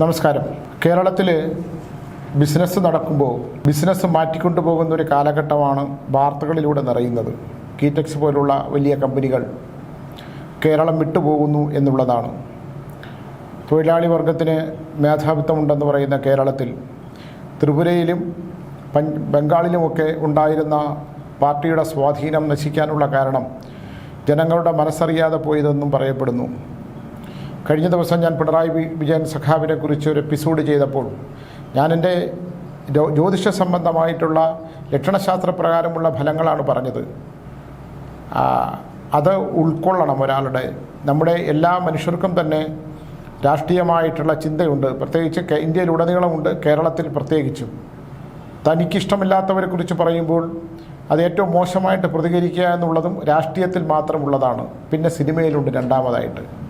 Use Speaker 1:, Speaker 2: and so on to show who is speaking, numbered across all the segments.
Speaker 1: നമസ്കാരം. കേരളത്തിൽ ബിസിനസ് നടക്കുമ്പോൾ ബിസിനസ് മാറ്റിക്കൊണ്ടു പോകുന്ന ഒരു കാലഘട്ടമാണ് വാർത്തകളിലൂടെ നിറയുന്നത്. കീറ്റക്സ് പോലുള്ള വലിയ കമ്പനികൾ കേരളം വിട്ടുപോകുന്നു എന്നുള്ളതാണ്. തൊഴിലാളി വർഗത്തിന് മേധാവിത്വമുണ്ടെന്ന് പറയുന്ന കേരളത്തിൽ ത്രിപുരയിലും ബംഗാളിലുമൊക്കെ ഉണ്ടായിരുന്ന പാർട്ടിയുടെ സ്വാധീനം നശിക്കാനുള്ള കാരണം ജനങ്ങളുടെ മനസ്സറിയാതെ പോയതെന്നും പറയപ്പെടുന്നു. കഴിഞ്ഞ ദിവസം ഞാൻ പിണറായി വിജയൻ സഖാവിനെ കുറിച്ച് ഒരു എപ്പിസോഡ് ചെയ്തപ്പോൾ ഞാൻ എന്റെ ജ്യോതിഷ സംബന്ധമായിട്ടുള്ള ലക്ഷണശാസ്ത്ര പ്രകാരമുള്ള ഫലങ്ങളാണ് പറഞ്ഞത്. അത് ഉൾക്കൊള്ളണം ഒരാളുടെ. നമ്മുടെ എല്ലാ മനുഷ്യർക്കും തന്നെ രാഷ്ട്രീയമായിട്ടുള്ള ചിന്തയുണ്ട്. പ്രത്യേകിച്ച് ഇന്ത്യയിലുടനീളമുണ്ട് കേരളത്തിൽ പ്രത്യേകിച്ചും. തനിക്കിഷ്ടമില്ലാത്തവരെ കുറിച്ച് പറയുമ്പോൾ അത് ഏറ്റവും മോശമായിട്ട് പ്രതികരിക്കുക എന്നുള്ളതും രാഷ്ട്രീയത്തിൽ മാത്രമുള്ളതാണ്. പിന്നെ സിനിമയിലുണ്ട് രണ്ടാമതായിട്ട്.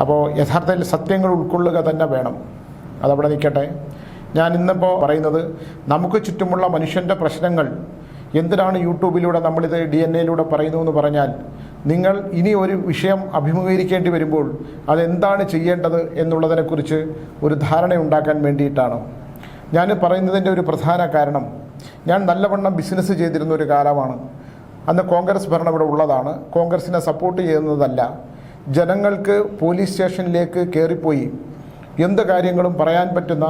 Speaker 1: അപ്പോൾ യഥാർത്ഥത്തിൽ സത്യങ്ങൾ ഉൾക്കൊള്ളുക തന്നെ വേണം. അതവിടെ നിൽക്കട്ടെ. ഞാൻ ഇന്നിപ്പോൾ പറയുന്നത് നമുക്ക് ചുറ്റുമുള്ള മനുഷ്യന്റെ പ്രശ്നങ്ങൾ എന്തിനാണ് യൂട്യൂബിലൂടെ നമ്മളിത് ഡി എൻ എയിലൂടെ പറയുന്നു എന്ന് പറഞ്ഞാൽ നിങ്ങൾ ഇനി ഒരു വിഷയം അഭിമുഖീകരിക്കേണ്ടി വരുമ്പോൾ അതെന്താണ് ചെയ്യേണ്ടത് എന്നുള്ളതിനെക്കുറിച്ച് ഒരു ധാരണ ഉണ്ടാക്കാൻ വേണ്ടിയിട്ടാണ്. ഞാൻ പറയുന്നതിന്റെ ഒരു പ്രധാന കാരണം ഞാൻ നല്ലവണ്ണം ബിസിനസ് ചെയ്തിരുന്ന ഒരു കാലമാണ്. അന്ന് കോൺഗ്രസ് ഭരണം ഇവിടെ ഉള്ളതാണ്. കോൺഗ്രസിനെ സപ്പോർട്ട് ചെയ്യുന്നതല്ല. ജനങ്ങൾക്ക് പോലീസ് സ്റ്റേഷനിലേക്ക് കയറിപ്പോയി എന്ത് കാര്യങ്ങളും പറയാൻ പറ്റുന്ന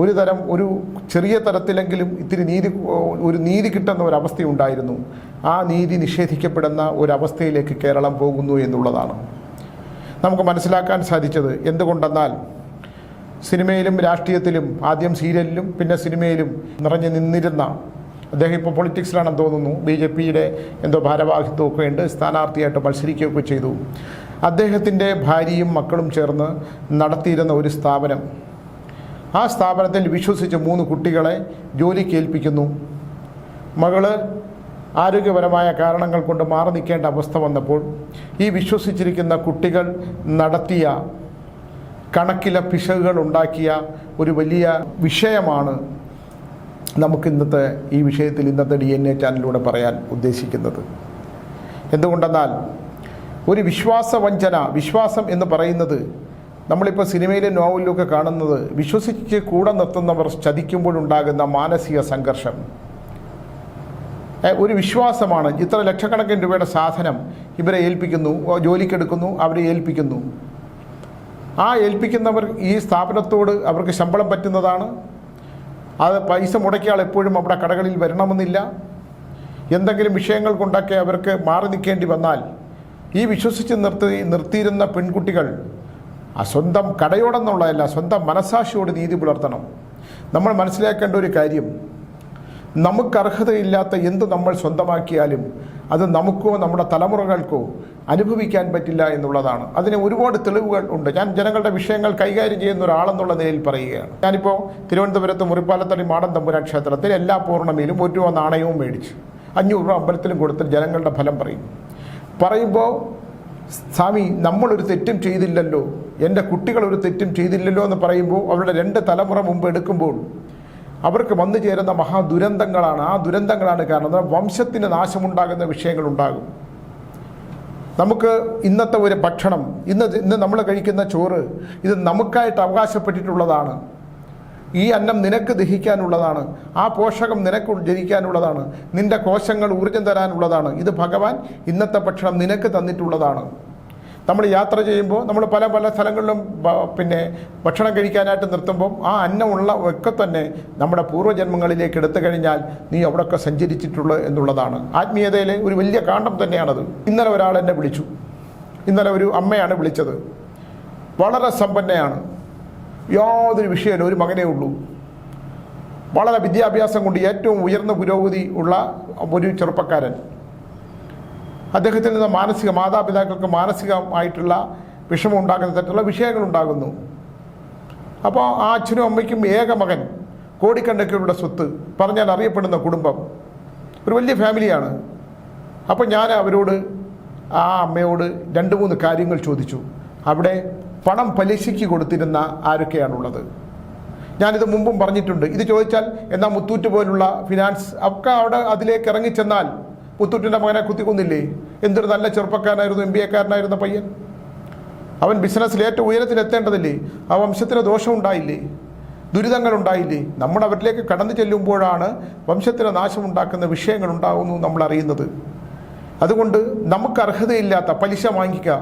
Speaker 1: ഒരു തരം ഒരു ചെറിയ തരത്തിലെങ്കിലും ഇത്തിരി നീതി ഒരു നീതി കിട്ടുന്ന ഒരവസ്ഥയുണ്ടായിരുന്നു ആ നീതി നിഷേധിക്കപ്പെടുന്ന ഒരവസ്ഥയിലേക്ക് കേരളം പോകുന്നു എന്നുള്ളതാണ്. നമുക്ക് മനസ്സിലാക്കാൻ സാധിച്ചത് എന്തുകൊണ്ടെന്നാൽ സിനിമയിലും രാഷ്ട്രീയത്തിലും ആദ്യം സീരിയലിലും പിന്നെ സിനിമയിലും നിറഞ്ഞു നിന്നിരുന്ന അദ്ദേഹം ഇപ്പോൾ പൊളിറ്റിക്സിലാണെന്ന് തോന്നുന്നു ബി ജെ പിയുടെ എന്തോ ഭാരവാഹിത്വമൊക്കെ ഉണ്ട് സ്ഥാനാർത്ഥിയായിട്ട് മത്സരിക്കുകയൊക്കെ ചെയ്തു. അദ്ദേഹത്തിന്റെ ഭാര്യയും മക്കളും ചേർന്ന് നടത്തിയിരുന്ന ഒരു സ്ഥാപനം. ആ സ്ഥാപനത്തിൽ വിശ്വസിച്ച് മൂന്ന് കുട്ടികളെ ജോലി കേൾപ്പിക്കുന്നു മകൾ ആരോഗ്യപരമായ കാരണങ്ങൾ കൊണ്ട് മാറി നിൽക്കേണ്ട അവസ്ഥ വന്നപ്പോൾ ഈ വിശ്വസിച്ചിരിക്കുന്ന കുട്ടികൾ നടത്തിയ കണക്കിലെ പിശകുകൾ ഉണ്ടാക്കിയ ഒരു വലിയ വിഷയമാണ് നമുക്ക് ഇന്നത്തെ ഈ വിഷയത്തിൽ ഇന്നത്തെ ഡി എൻ എ ചാനലിലൂടെ പറയാൻ ഉദ്ദേശിക്കുന്നത്. എന്തുകൊണ്ടെന്നാൽ ഒരു വിശ്വാസവഞ്ചന വിശ്വാസം എന്ന് പറയുന്നത് നമ്മളിപ്പോൾ സിനിമയിലെ നോവലിലൊക്കെ കാണുന്നത് വിശ്വസിച്ച് കൂടെ നിർത്തുന്നവർ ചതിക്കുമ്പോഴുണ്ടാകുന്ന മാനസിക സംഘർഷം. ഒരു വിശ്വാസമാണ്. ഇത്ര ലക്ഷക്കണക്കിന് രൂപയുടെ സാധനം ഇവരെ ഏൽപ്പിക്കുന്നു ജോലിക്കെടുക്കുന്നു അവരെ ഏൽപ്പിക്കുന്നു. ആ ഏൽപ്പിക്കുന്നവർ ഈ സ്ഥാപനത്തോട് അവർക്ക് ശമ്പളം പറ്റുന്നതാണ്. അത് പൈസ മുടക്കിയാൾ എപ്പോഴും അവിടെ കടകളിൽ വരണമെന്നില്ല. എന്തെങ്കിലും വിഷയങ്ങൾ കൊണ്ടൊക്കെ അവർക്ക് മാറി നിൽക്കേണ്ടി വന്നാൽ ഈ വിശ്വസിച്ച് നിർത്തി നിർത്തിയിരുന്ന പെൺകുട്ടികൾ ആ സ്വന്തം കടയോടെന്നുള്ളതല്ല സ്വന്തം മനസാക്ഷിയോട് നീതി പുലർത്തണം. നമ്മൾ മനസ്സിലാക്കേണ്ട ഒരു കാര്യം നമുക്ക് അർഹതയില്ലാത്ത എന്ത് നമ്മൾ സ്വന്തമാക്കിയാലും അത് നമുക്കോ നമ്മുടെ തലമുറകൾക്കോ അനുഭവിക്കാൻ പറ്റില്ല എന്നുള്ളതാണ്. അതിന് ഒരുപാട് തെളിവുകൾ ഉണ്ട്. ഞാൻ ജനങ്ങളുടെ വിഷയങ്ങൾ കൈകാര്യം ചെയ്യുന്ന ഒരാളെന്നുള്ള നിലയിൽ പറയുകയാണ്. ഞാനിപ്പോൾ തിരുവനന്തപുരത്ത് മുറിപ്പാലത്തടി മാടൻ തമ്പുരാൻ ക്ഷേത്രത്തിൽ എല്ലാ പൂർണമയിലും ഒരു രൂപ നാണയവും മേടിച്ചു അഞ്ഞൂറ് രൂപ അമ്പലത്തിലും കൊടുത്ത് ജനങ്ങളുടെ ഫലം പറയും. പറയുമ്പോൾ സ്വാമി നമ്മളൊരു തെറ്റും ചെയ്തില്ലല്ലോ. എന്റെ കുട്ടികളൊരു തെറ്റും ചെയ്തില്ലല്ലോ എന്ന് പറയുമ്പോൾ അവരുടെ രണ്ട് തലമുറ മുമ്പ് എടുക്കുമ്പോൾ അവർക്ക് വന്നു ചേരുന്ന മഹാദുരന്തങ്ങളാണ്. ആ ദുരന്തങ്ങളാണ് കാരണം വംശത്തിന് നാശമുണ്ടാകുന്ന വിഷയങ്ങളുണ്ടാകും. നമുക്ക് ഇന്നത്തെ ഒരു ഭക്ഷണം ഇന്ന് ഇന്ന് നമ്മൾ കഴിക്കുന്ന ചോറ് ഇത് നമുക്കായിട്ട് അവകാശപ്പെട്ടിട്ടുള്ളതാണ്. ഈ അന്നം നിനക്ക് ദഹിക്കാനുള്ളതാണ് ആ പോഷകം നിനക്ക് ജനിക്കാനുള്ളതാണ് നിന്റെ കോശങ്ങൾ ഊർജം തരാനുള്ളതാണ് ഇത് ഭഗവാൻ ഇന്നത്തെ ഭക്ഷണം നിനക്ക് തന്നിട്ടുള്ളതാണ്. നമ്മൾ യാത്ര ചെയ്യുമ്പോൾ നമ്മൾ പല പല സ്ഥലങ്ങളിലും പിന്നെ ഭക്ഷണം കഴിക്കാനായിട്ട് നിർത്തുമ്പം ആ അന്നമുള്ള ഒക്കെ തന്നെ നമ്മുടെ പൂർവജന്മങ്ങളിലേക്ക് എടുത്തു കഴിഞ്ഞാൽ നീ അവിടെയൊക്കെ സഞ്ചരിച്ചിട്ടുള്ളൂ എന്നുള്ളതാണ്. ആത്മീയതയിലെ ഒരു വലിയ കാണ്ഡം തന്നെയാണത്. ഇന്നലെ ഒരാൾ എന്നെ വിളിച്ചു. ഇന്നലെ ഒരു അമ്മയാണ് വിളിച്ചത്. വളരെ സമ്പന്നയാണ്. യാതൊരു വിഷയമില്ല ഒരു മകനേ ഉള്ളൂ. വളരെ വിദ്യാഭ്യാസം കൊണ്ട് ഏറ്റവും ഉയർന്ന പുരോഗതി ഉള്ള ഒരു ചെറുപ്പക്കാരൻ. അദ്ദേഹത്തിൽ നിന്ന് മാനസിക മാതാപിതാക്കൾക്ക് മാനസികമായിട്ടുള്ള വിഷമം ഉണ്ടാക്കുന്ന തരത്തിലുള്ള വിഷയങ്ങൾ ഉണ്ടാകുന്നു അപ്പോൾ ആ അച്ഛനും അമ്മയ്ക്കും ഏക മകൻ കോടിക്കണക്കിനുള്ള സ്വത്ത് പറഞ്ഞാൽ അറിയപ്പെടുന്ന കുടുംബം. ഒരു വലിയ ഫാമിലിയാണ്. അപ്പോൾ ഞാൻ അവരോട് ആ അമ്മയോട് രണ്ട് മൂന്ന് കാര്യങ്ങൾ ചോദിച്ചു. അവിടെ പണം പലിശയ്ക്ക് കൊടുത്തിരുന്ന ആരൊക്കെയാണുള്ളത്? ഞാനിത് മുമ്പും പറഞ്ഞിട്ടുണ്ട്. ഇത് ചോദിച്ചാൽ എന്നാൽ മുത്തൂറ്റ് പോലുള്ള ഫിനാൻസ് ഒക്കെ അവിടെ അതിലേക്ക് ഇറങ്ങിച്ചെന്നാൽ മുത്തൂറ്റിന്റെ മകനെ കുത്തിക്കൊന്നില്ലേ? എന്തൊരു നല്ല ചെറുപ്പക്കാരനായിരുന്നു എം ബി എക്കാരനായിരുന്ന പയ്യൻ. അവൻ ബിസിനസ്സിൽ ഏറ്റവും ഉയരത്തിലെത്തേണ്ടതില്ലേ? ആ വംശത്തിന് ദോഷം ഉണ്ടായില്ലേ ദുരിതങ്ങൾ ഉണ്ടായില്ലേ നമ്മൾ അവരിലേക്ക് കടന്നു ചെല്ലുമ്പോഴാണ് വംശത്തിന് നാശമുണ്ടാക്കുന്ന വിഷയങ്ങൾ ഉണ്ടാകുന്നു നമ്മൾ അറിയുന്നത് അതുകൊണ്ട് നമുക്ക് അർഹതയില്ലാത്ത പലിശ വാങ്ങിക്കുക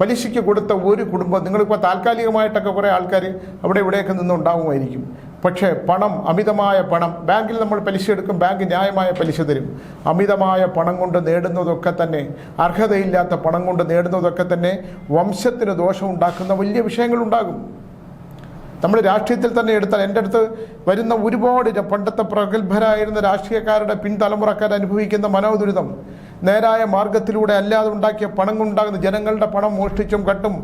Speaker 1: പലിശയ്ക്ക് കൊടുത്ത ഒരു കുടുംബം നിങ്ങളിപ്പോൾ താൽക്കാലികമായിട്ടൊക്കെ കുറേ ആൾക്കാർ അവിടെ ഇവിടെയൊക്കെ നിന്നുണ്ടാവുമായിരിക്കും. പക്ഷേ പണം അമിതമായ പണം ബാങ്കിൽ നമ്മൾ പലിശ എടുക്കും ബാങ്ക് ന്യായമായ പലിശ തരും. അമിതമായ പണം കൊണ്ട് നേടുന്നതൊക്കെ തന്നെ അർഹതയില്ലാത്ത പണം കൊണ്ട് നേടുന്നതൊക്കെ തന്നെ വംശത്തിന് ദോഷമുണ്ടാക്കുന്ന വലിയ വിഷയങ്ങളുണ്ടാകും. നമ്മൾ രാഷ്ട്രീയത്തിൽ തന്നെ എടുത്താൽ എന്റെ അടുത്ത് വരുന്ന ഒരുപാട് പണ്ടത്തെ പ്രഗത്ഭരായിരുന്ന രാഷ്ട്രീയക്കാരുടെ പിൻതലമുറക്കാർ അനുഭവിക്കുന്ന മനോദുരിതം. നേരായ മാർഗത്തിലൂടെ അല്ലാതെ ഉണ്ടാക്കിയ പണം കൊണ്ടുണ്ടാകുന്ന ജനങ്ങളുടെ പണം മോഷ്ടിച്ചും കട്ടും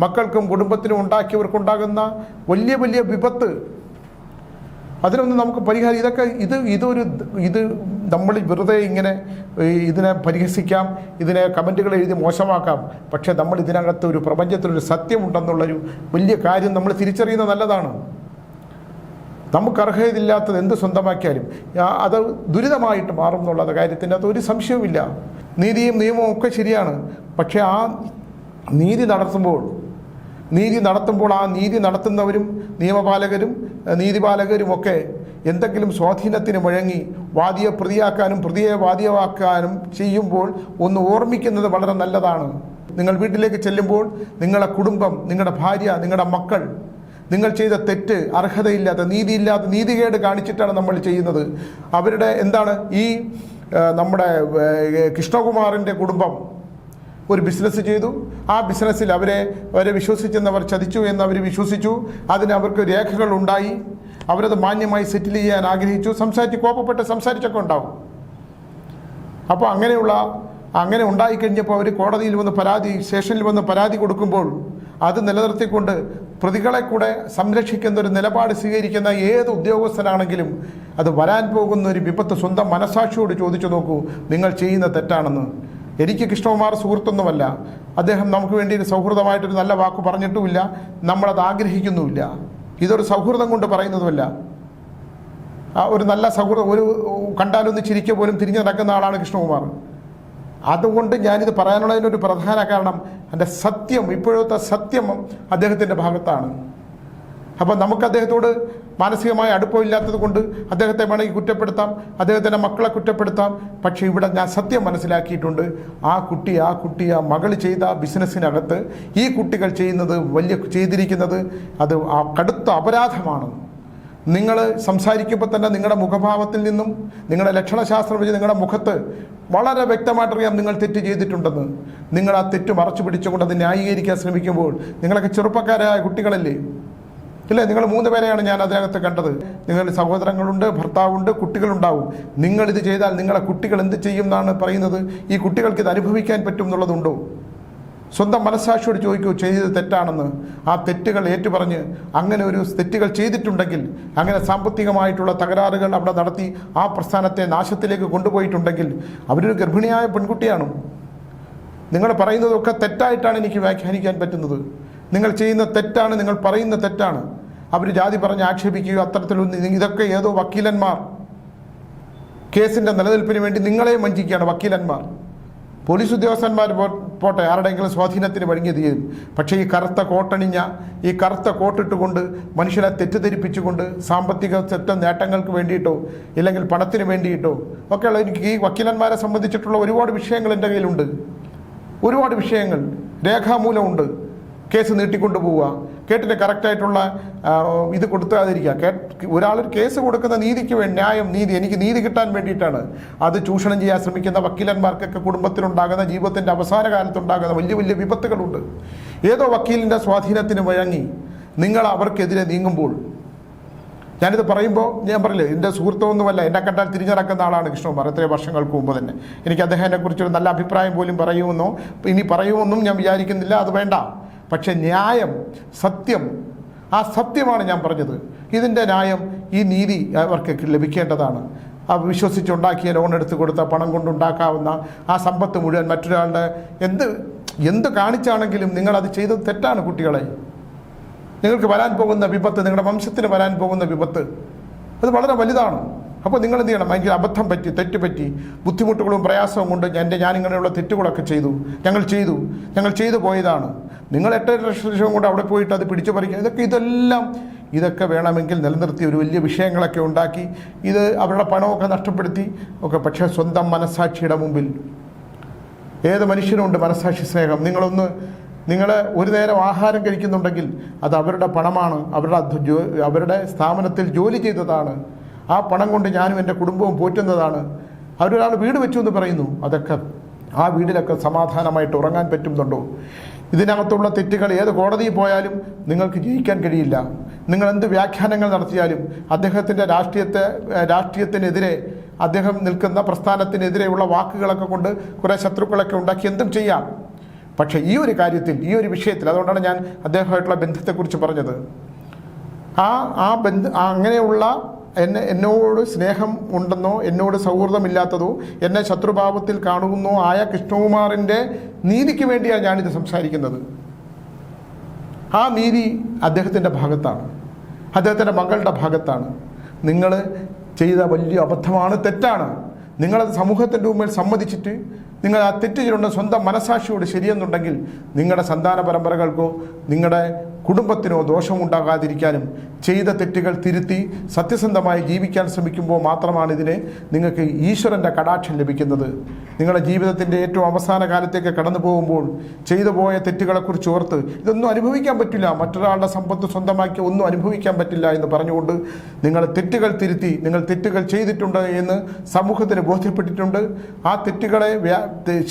Speaker 1: മക്കൾക്കും കുടുംബത്തിനും ഉണ്ടാക്കിയവർക്കുണ്ടാകുന്ന വലിയ വലിയ വിപത്ത്. അതിനൊന്നും നമുക്ക് പരിഹാരം ഇതൊക്കെ ഇത് ഇതൊരു ഇത് നമ്മൾ വെറുതെ ഇങ്ങനെ ഇതിനെ പരിഹസിക്കാം ഇതിനെ കമന്റുകൾ എഴുതി മോശമാക്കാം. പക്ഷേ നമ്മൾ ഇതിനകത്ത് ഒരു പ്രപഞ്ചത്തിലൊരു സത്യമുണ്ടെന്നുള്ളൊരു വലിയ കാര്യം നമ്മൾ തിരിച്ചറിയുന്നത് നല്ലതാണ്. നമുക്ക് അർഹതയില്ലാത്തത് എന്ത് സ്വന്തമാക്കിയാലും അത് ദുരിതമായിട്ട് മാറും എന്നുള്ള കാര്യത്തിന്റെ അത് ഒരു സംശയവുമില്ല. നീതിയും നിയമവും ഒക്കെ ശരിയാണ്. പക്ഷേ ആ നീതി നടത്തുമ്പോൾ നീതി നടത്തുമ്പോൾ ആ നീതി നടത്തുന്നവരും നിയമപാലകരും നീതിപാലകരും ഒക്കെ എന്തെങ്കിലും സ്വാധീനത്തിന് മുഴങ്ങി വാദിയെ പ്രതിയാക്കാനും പ്രതിയെ വാദിയവാക്കാനും ചെയ്യുമ്പോൾ ഒന്ന് ഓർമ്മിക്കുന്നത് വളരെ നല്ലതാണ്. നിങ്ങൾ വീട്ടിലേക്ക് ചെല്ലുമ്പോൾ നിങ്ങളുടെ കുടുംബം നിങ്ങളുടെ ഭാര്യ നിങ്ങളുടെ മക്കൾ നിങ്ങൾ ചെയ്ത തെറ്റ് അർഹതയില്ലാത്ത നീതിയില്ലാത്ത നീതികേട് കാണിച്ചിട്ടാണ് നമ്മൾ ചെയ്യുന്നത്. അവരുടെ എന്താണ്? ഈ നമ്മുടെ കൃഷ്ണകുമാറിന്റെ കുടുംബം ഒരു ബിസിനസ് ചെയ്തു. ആ ബിസിനസ്സിൽ അവരെ അവരെ വിശ്വസിച്ചെന്നവർ ചതിച്ചു എന്ന് വിശ്വസിച്ചു. അതിന് അവർക്ക് രേഖകൾ ഉണ്ടായി. അവരത് മാന്യമായി സെറ്റിൽ ചെയ്യാൻ ആഗ്രഹിച്ചു. സംസാരിച്ച് കോപ്പപ്പെട്ട് സംസാരിച്ചൊക്കെ ഉണ്ടാവും. അപ്പോൾ അങ്ങനെയുള്ള അങ്ങനെ ഉണ്ടായിക്കഴിഞ്ഞപ്പോൾ അവർ കോടതിയിൽ വന്ന് പരാതി സ്റ്റേഷനിൽ വന്ന് പരാതി കൊടുക്കുമ്പോൾ അത് നിലനിർത്തിക്കൊണ്ട് പ്രതികളെ കൂടെ സംരക്ഷിക്കുന്ന ഒരു നിലപാട് സ്വീകരിക്കുന്ന ഏത് ഉദ്യോഗസ്ഥനാണെങ്കിലും അത് വരാൻ പോകുന്ന ഒരു വിപത്ത് സ്വന്തം മനസാക്ഷിയോട് ചോദിച്ചു നോക്കൂ നിങ്ങൾ ചെയ്യുന്ന തെറ്റാണെന്ന്. എനിക്ക് കൃഷ്ണകുമാർ സുഹൃത്തൊന്നുമല്ല. അദ്ദേഹം നമുക്ക് വേണ്ടി ഒരു സൗഹൃദമായിട്ടൊരു നല്ല വാക്ക് പറഞ്ഞിട്ടുമില്ല. നമ്മളത് ആഗ്രഹിക്കുന്നുമില്ല. ഇതൊരു സൗഹൃദം കൊണ്ട് പറയുന്നതുമല്ല. ഒരു നല്ല സൗഹൃദം ഒരു കണ്ടാലൊന്ന് ചിരിക്കുക പോലും തിരിഞ്ഞു നടക്കുന്ന ആളാണ് കൃഷ്ണകുമാർ. അതുകൊണ്ട് ഞാനിത് പറയാനുള്ളതിനൊരു പ്രധാന കാരണം എന്റെ സത്യം ഇപ്പോഴത്തെ സത്യം അദ്ദേഹത്തിന്റെ ഭാഗത്താണ്. അപ്പോൾ നമുക്ക് അദ്ദേഹത്തോട് മാനസികമായ അടുപ്പമില്ലാത്തത് കൊണ്ട് അദ്ദേഹത്തെ വേണമെങ്കിൽ കുറ്റപ്പെടുത്താം അദ്ദേഹത്തിന്റെ മക്കളെ കുറ്റപ്പെടുത്താം. പക്ഷേ ഇവിടെ ഞാൻ സത്യം മനസ്സിലാക്കിയിട്ടുണ്ട്. ആ കുട്ടി ആ കുട്ടി ആ മകൾ ചെയ്ത ബിസിനസ്സിനകത്ത് ഈ കുട്ടികൾ ചെയ്യുന്നത് വലിയ ചെയ്തിരിക്കുന്നത് അത് ആ കടുത്ത അപരാധമാണ്. നിങ്ങൾ സംസാരിക്കുമ്പോൾ തന്നെ നിങ്ങളുടെ മുഖഭാവത്തിൽ നിന്നും നിങ്ങളുടെ ലക്ഷണശാസ്ത്രം വെച്ച് നിങ്ങളുടെ മുഖത്ത് വളരെ വ്യക്തമായിട്ടറിയാം നിങ്ങൾ തെറ്റ് ചെയ്തിട്ടുണ്ടെന്ന്. നിങ്ങൾ ആ തെറ്റ് മറച്ചു പിടിച്ചുകൊണ്ട് അത് ന്യായീകരിക്കാൻ ശ്രമിക്കുമ്പോൾ നിങ്ങളൊക്കെ ചെറുപ്പക്കാരായ കുട്ടികളല്ലേ? ഇല്ലേ? നിങ്ങൾ മൂന്ന് പേരെയാണ് ഞാൻ അതിനകത്ത് കണ്ടത്. നിങ്ങൾ സഹോദരങ്ങളുണ്ട് ഭർത്താവുണ്ട് കുട്ടികളുണ്ടാവും. നിങ്ങളിത് ചെയ്താൽ നിങ്ങളെ കുട്ടികൾ എന്ത് ചെയ്യും എന്നാണ് പറയുന്നത്? ഈ കുട്ടികൾക്ക് ഇത് അനുഭവിക്കാൻ പറ്റും എന്നുള്ളതുണ്ടോ? സ്വന്തം മനസ്സാക്ഷിയോട് ചോദിക്കൂ ചെയ്തത് തെറ്റാണെന്ന്? ആ തെറ്റുകൾ ഏറ്റുപറഞ്ഞ് അങ്ങനെ ഒരു തെറ്റുകൾ ചെയ്തിട്ടുണ്ടെങ്കിൽ അങ്ങനെ സാമ്പത്തികമായിട്ടുള്ള തകരാറുകൾ അവിടെ നടത്തി ആ പ്രസ്ഥാനത്തെ നാശത്തിലേക്ക് കൊണ്ടുപോയിട്ടുണ്ടെങ്കിൽ അവരൊരു ഗർഭിണിയായ പെൺകുട്ടിയാണ്. നിങ്ങൾ പറയുന്നതൊക്കെ തെറ്റായിട്ടാണ് എനിക്ക് വ്യാഖ്യാനിക്കാൻ പറ്റുന്നത്. നിങ്ങൾ ചെയ്യുന്ന തെറ്റാണ് നിങ്ങൾ പറയുന്ന തെറ്റാണ്. അവർ ജാതി പറഞ്ഞ് ആക്ഷേപിക്കുകയോ അത്തരത്തിലൊന്നും ഇതൊക്കെ ഏതോ വക്കീലന്മാർ. കേസിന്റെ നിലനിൽപ്പിന് വേണ്ടി നിങ്ങളെ വഞ്ചിക്കുകയാണ് വക്കീലന്മാർ. പോലീസ് ഉദ്യോഗസ്ഥന്മാർ പോട്ടെ ആരുടെയെങ്കിലും സ്വാധീനത്തിന് വഴങ്ങിയത് ചെയ്യും പക്ഷേ ഈ കറുത്ത കോട്ടണിഞ്ഞ ഈ കറുത്ത കോട്ടിട്ടുകൊണ്ട് മനുഷ്യനെ തെറ്റിദ്ധരിപ്പിച്ചുകൊണ്ട് സാമ്പത്തിക തെറ്റ നേട്ടങ്ങൾക്ക് വേണ്ടിയിട്ടോ ഇല്ലെങ്കിൽ പണത്തിന് വേണ്ടിയിട്ടോ ഒക്കെയുള്ള എനിക്ക് ഈ വക്കീലന്മാരെ സംബന്ധിച്ചിട്ടുള്ള ഒരുപാട് വിഷയങ്ങൾ എന്റെ കയ്യിലുണ്ട്. ഒരുപാട് വിഷയങ്ങൾ രേഖാമൂലമുണ്ട്. കേസ് നീട്ടിക്കൊണ്ടു പോവുക. കേട്ടിട്ട് കറക്റ്റായിട്ടുള്ള ഇത് കൊടുക്കാതിരിക്കുക കേ ഒരാളൊരു കേസ് കൊടുക്കുന്ന നീതിക്ക് വേണ്ടി ന്യായം നീതി എനിക്ക് നീതി കിട്ടാൻ വേണ്ടിയിട്ടാണ്. അത് ചൂഷണം ചെയ്യാൻ ശ്രമിക്കുന്ന വക്കീലന്മാർക്കൊക്കെ കുടുംബത്തിനുണ്ടാകുന്ന ജീവിതത്തിന്റെ അവസാന കാലത്തുണ്ടാകുന്ന വലിയ വലിയ വിപത്തുകളുണ്ട്. ഏതോ വക്കീലിന്റെ സ്വാധീനത്തിന് വഴങ്ങി നിങ്ങൾ അവർക്കെതിരെ നീങ്ങുമ്പോൾ ഞാനിത് പറയുമ്പോൾ ഞാൻ പറയില്ല എന്റെ സുഹൃത്തൊന്നുമല്ല എന്നെ കണ്ടാൽ തിരിഞ്ഞിറക്കുന്ന ആളാണ് കൃഷ്ണകുമാർ. എത്രയോ വർഷങ്ങൾക്ക് മുമ്പ് തന്നെ. എനിക്ക് അദ്ദേഹത്തിനെക്കുറിച്ചൊരു നല്ല അഭിപ്രായം പോലും പറയുമെന്നോ ഇനി പറയുമെന്നും ഞാൻ വിചാരിക്കുന്നില്ല. അത് വേണ്ട. പക്ഷേ ന്യായം സത്യം. ആ സത്യമാണ് ഞാൻ പറഞ്ഞത്. ഇതിന്റെ ന്യായം ഈ നീതി അവർക്ക് ലഭിക്കേണ്ടതാണ്. ആ വിശ്വസിച്ചുണ്ടാക്കിയ ലോൺ എടുത്ത് കൊടുത്ത പണം കൊണ്ടുണ്ടാക്കാവുന്ന ആ സമ്പത്ത് മുഴുവൻ മറ്റൊരാളുടെ എന്ത് എന്ത് കാണിച്ചാണെങ്കിലും നിങ്ങളത് ചെയ്തത് തെറ്റാണ് കുട്ടികളെ. നിങ്ങൾക്ക് വരാൻ പോകുന്ന വിപത്ത് നിങ്ങളുടെ വംശത്തിന് വരാൻ പോകുന്ന വിപത്ത് അത് വളരെ വലുതാണ്. അപ്പോൾ നിങ്ങൾ എന്ത് ചെയ്യണം? എനിക്ക് അബദ്ധം പറ്റി തെറ്റ് പറ്റി ബുദ്ധിമുട്ടുകളും പ്രയാസവും കൊണ്ട് എന്റെ ഞാനിങ്ങനെയുള്ള തെറ്റുകളൊക്കെ ചെയ്തു. ഞങ്ങൾ ചെയ്തു. ഞങ്ങൾ ചെയ്തു പോയതാണ്. നിങ്ങൾ എട്ട് ലക്ഷം കൊണ്ട് അവിടെ പോയിട്ട് അത് പിടിച്ചു പറിക്കുക. ഇതൊക്കെ ഇതെല്ലാം ഇതൊക്കെ വേണമെങ്കിൽ നിലനിർത്തി ഒരു വലിയ വിഷയങ്ങളൊക്കെ ഉണ്ടാക്കി. ഇത് അവരുടെ പണമൊക്കെ നഷ്ടപ്പെടുത്തി. ഒക്കെ പക്ഷേ സ്വന്തം മനസ്സാക്ഷിയുടെ മുമ്പിൽ. ഏത് മനുഷ്യനുണ്ട് മനസ്സാക്ഷി സ്നേഹം? നിങ്ങളൊന്ന് നിങ്ങൾ ഒരു നേരം ആഹാരം കഴിക്കുന്നുണ്ടെങ്കിൽ അത് അവരുടെ പണമാണ്. അവരുടെ അവരുടെ സ്ഥാപനത്തിൽ ജോലി ചെയ്തതാണ്. ആ പണം കൊണ്ട് ഞാനും എന്റെ കുടുംബവും പോറ്റുന്നതാണ്. അവരൊരാൾ വീട് വെച്ചു എന്ന് പറയുന്നു. അതൊക്കെ ആ വീടിലൊക്കെ സമാധാനമായിട്ട് ഉറങ്ങാൻ പറ്റുന്നുണ്ടോ? ഇതിനകത്തുള്ള തെറ്റുകൾ ഏത് കോടതിയിൽ പോയാലും നിങ്ങൾക്ക് ജയിക്കാൻ കഴിയില്ല. നിങ്ങൾ എന്ത് വ്യാഖ്യാനങ്ങൾ നടത്തിയാലും അദ്ദേഹത്തിന്റെ രാഷ്ട്രീയത്തെ രാഷ്ട്രീയത്തിനെതിരെ അദ്ദേഹം നിൽക്കുന്ന പ്രസ്ഥാനത്തിനെതിരെയുള്ള വാക്കുകളൊക്കെ കൊണ്ട് കുറേ ശത്രുക്കളൊക്കെ ഉണ്ടാക്കി എന്തും ചെയ്യാം. പക്ഷേ ഈ ഒരു കാര്യത്തിൽ ഈ ഒരു വിഷയത്തിൽ അതുകൊണ്ടാണ് ഞാൻ അദ്ദേഹമായിട്ടുള്ള ബന്ധത്തെക്കുറിച്ച് പറഞ്ഞത്. ആ ആ ബന്ധ അങ്ങനെയുള്ള എന്നെ എന്നോട് സ്നേഹം ഉണ്ടെന്നോ എന്നോട് സൗഹൃദമില്ലാത്തതോ എന്നെ ശത്രുഭാവത്തിൽ കാണുന്നോ ആയ കൃഷ്ണകുമാറിന്റെ നീതിക്ക് വേണ്ടിയാണ് ഞാനിത് സംസാരിക്കുന്നത്. ആ നീതി അദ്ദേഹത്തിന്റെ ഭാഗത്താണ്. അദ്ദേഹത്തിന്റെ മകളുടെ ഭാഗത്താണ്. നിങ്ങൾ ചെയ്ത വലിയ അബദ്ധമാണ് തെറ്റാണ്. നിങ്ങളത് സമൂഹത്തിന്റെ മുമ്പിൽ സമ്മതിച്ചിട്ട് നിങ്ങൾ ആ തെറ്റ് ചെയ്തുകൊണ്ട് സ്വന്തം മനസാക്ഷിയോട് ശരിയെന്നുണ്ടെങ്കിൽ നിങ്ങളുടെ സന്താന പരമ്പരകൾക്കോ നിങ്ങളുടെ കുടുംബത്തിനോ ദോഷമുണ്ടാകാതിരിക്കാനും ചെയ്ത തെറ്റുകൾ തിരുത്തി സത്യസന്ധമായി ജീവിക്കാൻ ശ്രമിക്കുമ്പോൾ മാത്രമാണ് ഇതിന് നിങ്ങൾക്ക് ഈശ്വരന്റെ കടാക്ഷം ലഭിക്കുന്നത്. നിങ്ങളുടെ ജീവിതത്തിന്റെ ഏറ്റവും അവസാന കാലത്തേക്ക് കടന്നു പോകുമ്പോൾ ചെയ്തു പോയ തെറ്റുകളെക്കുറിച്ച് ഓർത്ത് ഇതൊന്നും അനുഭവിക്കാൻ പറ്റില്ല. മറ്റൊരാളുടെ സമ്പത്ത് സ്വന്തമാക്കി ഒന്നും അനുഭവിക്കാൻ പറ്റില്ല എന്ന് പറഞ്ഞുകൊണ്ട് നിങ്ങൾ തെറ്റുകൾ തിരുത്തി നിങ്ങൾ തെറ്റുകൾ ചെയ്തിട്ടുണ്ട് എന്ന് സമൂഹത്തിന് ബോധ്യപ്പെട്ടിട്ടുണ്ട്. ആ തെറ്റുകളെ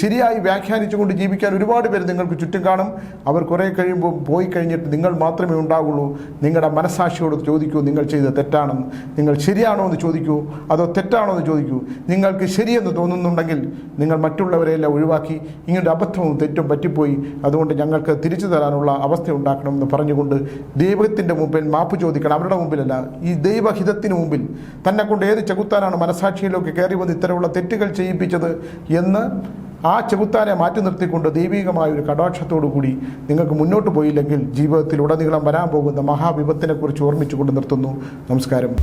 Speaker 1: ശരിയായി വ്യാഖ്യാനിച്ചുകൊണ്ട് ജീവിക്കാൻ ഒരുപാട് പേര് നിങ്ങൾക്ക് ചുറ്റും കാണും. അവർ കുറേ കഴിയുമ്പോൾ പോയി കഴിഞ്ഞിട്ട് നിങ്ങൾ മാത്രമേ ഉണ്ടാകുള്ളൂ നിങ്ങളുടെ മനസാക്ഷിയോട് ചോദിക്കൂ നിങ്ങൾ ചെയ്ത തെറ്റാണെന്ന് നിങ്ങൾ ശരിയാണോ എന്ന് ചോദിക്കൂ അതോ തെറ്റാണോ എന്ന് ചോദിക്കൂ. നിങ്ങൾക്ക് ശരിയെന്ന് തോന്നുന്നുണ്ടെങ്കിൽ നിങ്ങൾ മറ്റുള്ളവരെയെല്ലാം ഒഴിവാക്കി ഇങ്ങനൊരു അബദ്ധവും തെറ്റും പറ്റിപ്പോയി. അതുകൊണ്ട് ഞങ്ങൾക്ക് തിരിച്ചു തരാനുള്ള അവസ്ഥ ഉണ്ടാക്കണമെന്ന് പറഞ്ഞുകൊണ്ട് ദൈവത്തിന്റെ മുമ്പിൽ മാപ്പ് ചോദിക്കണം. അവരുടെ മുമ്പിലല്ല ഈ ദൈവഹിതത്തിന് മുമ്പിൽ. തന്നെ കൊണ്ട് ഏത് ചകുത്താനാണ് മനസാക്ഷിയിലൊക്കെ കയറി വന്ന് ഇത്തരമുള്ള തെറ്റുകൾ ചെയ്യിപ്പിച്ചത് എന്ന് ആ ചെകുത്താനെ മാറ്റി നിർത്തിക്കൊണ്ട് ദൈവികമായ ഒരു കൂടി നിങ്ങൾക്ക് മുന്നോട്ട് പോയില്ലെങ്കിൽ ജീവിതത്തിൽ ഉടനീളം വരാൻ പോകുന്ന മഹാവിപത്തിനെക്കുറിച്ച് ഓർമ്മിച്ചുകൊണ്ട് നിർത്തുന്നു. നമസ്കാരം.